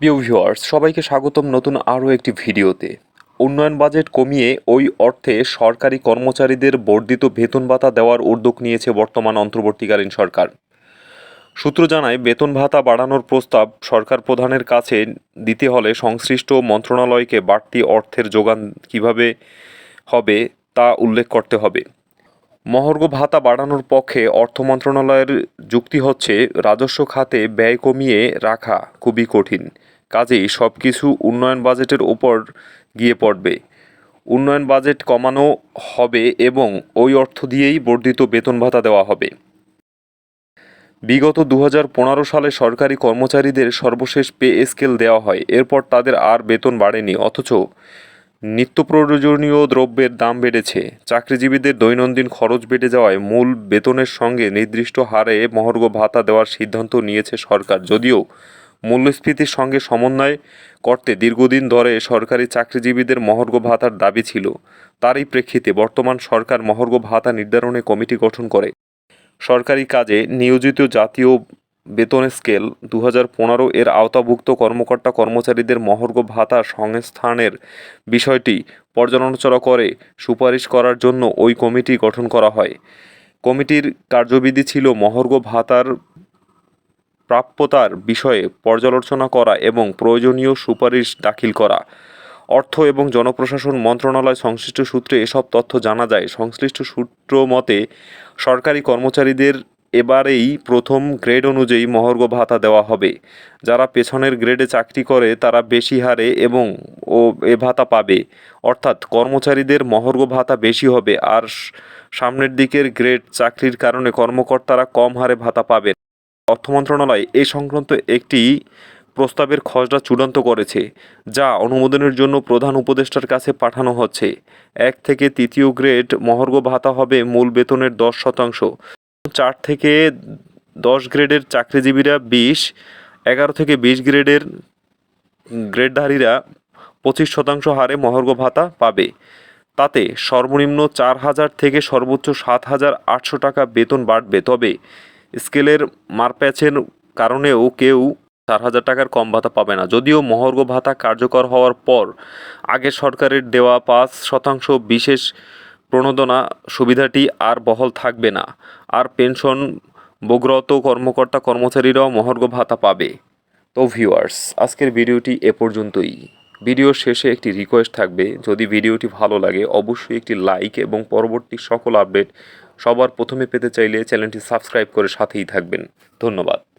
প্রিয় ভিউয়ার্স সবাইকে স্বাগতম নতুন আরও একটি ভিডিওতে। উন্নয়ন বাজেট কমিয়ে ওই অর্থে সরকারি কর্মচারীদের বর্ধিত বেতন ভাতা দেওয়ার উদ্যোগ নিয়েছে বর্তমান অন্তর্বর্তীকালীন সরকার। সূত্র জানায়, বেতন ভাতা বাড়ানোর প্রস্তাব সরকার প্রধানের কাছে দিতে হলে সংশ্লিষ্ট মন্ত্রণালয়কে বাড়তি অর্থের যোগান কীভাবে হবে তা উল্লেখ করতে হবে। মহার্ঘ ভাতা বাড়ানোর পক্ষে অর্থ মন্ত্রণালয়ের যুক্তি হচ্ছে, রাজস্ব খাতে ব্যয় কমিয়ে রাখা খুবই কঠিন। কাজেই সব কিছু উন্নয়ন বাজেটের ওপর গিয়ে পড়বে। উন্নয়ন বাজেট কমানো হবে এবং ওই অর্থ দিয়েই বর্ধিত বেতন ভাতা দেওয়া হবে। বিগত দু হাজার পনেরো সালে সরকারি কর্মচারীদের সর্বশেষ পে স্কেল দেওয়া হয়। এরপর তাদের আর বেতন বাড়েনি, অথচ নিত্য প্রয়োজনীয় দ্রব্যের দাম বেড়েছে। চাকরিজীবীদের দৈনন্দিন খরচ বেড়ে যাওয়ায় মূল বেতনের সঙ্গে নির্দিষ্ট হারে মহার্ঘ ভাতা দেওয়ার সিদ্ধান্ত নিয়েছে সরকার। যদিও মূল্যস্ফীতির সঙ্গে সমন্বয় করতে দীর্ঘদিন ধরে সরকারি চাকরিজীবীদের মহার্ঘ ভাতার দাবি ছিল, তারই প্রেক্ষিতে বর্তমান সরকার মহার্ঘ ভাতা নির্ধারণে কমিটি গঠন করে। সরকারি কাজে নিয়োজিত জাতীয় বেতন স্কেল দু পনেরো এর আওতাভুক্ত কর্মকর্তা কর্মচারীদের মহার্ঘ ভাতা সংস্থানের বিষয়টি পর্যালোচনা করে সুপারিশ করার জন্য ওই কমিটি গঠন করা হয়। কমিটির কার্যবিধি ছিল মহার্ঘ ভাতার প্রাপ্যতার বিষয়ে পর্যালোচনা করা এবং প্রয়োজনীয় সুপারিশ দাখিল করা। অর্থ এবং জনপ্রশাসন মন্ত্রণালয় সংশ্লিষ্ট সূত্রে এসব তথ্য জানা যায়। সংশ্লিষ্ট সূত্র মতে, সরকারি কর্মচারীদের এবারেই প্রথম গ্রেড অনুযায়ী মহার্ঘ ভাতা দেওয়া হবে। যারা পেছনের গ্রেডে চাকরি করে, তারা বেশি হারে এবং ও এ ভাতা পাবে। অর্থাৎ কর্মচারীদের মহার্ঘ ভাতা বেশি হবে আর সামনের দিকের গ্রেড চাকরির কারণে কর্মকর্তারা কম হারে ভাতা পাবেন। অর্থ মন্ত্রণালয় এ সংক্রান্ত একটি প্রস্তাবের খসড়া চূড়ান্ত করেছে, যা অনুমোদনের জন্য প্রধান উপদেষ্টার কাছে পাঠানো হচ্ছে। এক থেকে তৃতীয় গ্রেড মহার্ঘ ভাতা হবে মূল বেতনের দশ শতাংশ। চার থেকে দশ গ্রেডের চাকরিজীবীরা বিশ, এগারো থেকে বিশ গ্রেডের গ্রেডধারীরা পঁচিশ শতাংশ হারে মহার্ঘ ভাতা পাবে। তাতে সর্বনিম্ন চার হাজার থেকে সর্বোচ্চ সাত হাজার আটশো টাকা বেতন বাড়বে। তবে স্কেলের মারপ্যাচের কারণেও কেউ চার হাজার টাকার কম ভাতা পাবে না। যদিও মহার্ঘ ভাতা কার্যকর হওয়ার পর আগের সরকারের দেওয়া পাঁচ শতাংশ বিশেষ প্রণোদনা সুবিধাটি আর বহাল থাকবে না। আর পেনশন বগ্রত কর্মকর্তা কর্মচারীরাও মহার্ঘ ভাতা পাবে। তো ভিউয়ার্স আজকের ভিডিওটি এ পর্যন্তই। ভিডিওর শেষে একটি রিকোয়েস্ট থাকবে। যদি ভিডিওটি ভালো লাগে, অবশ্যই একটি লাইক এবং পরবর্তী সকল আপডেট সবার প্রথমে পেতে চাইলে চ্যানেলটি সাবস্ক্রাইব করে সাথেই থাকবেন। ধন্যবাদ।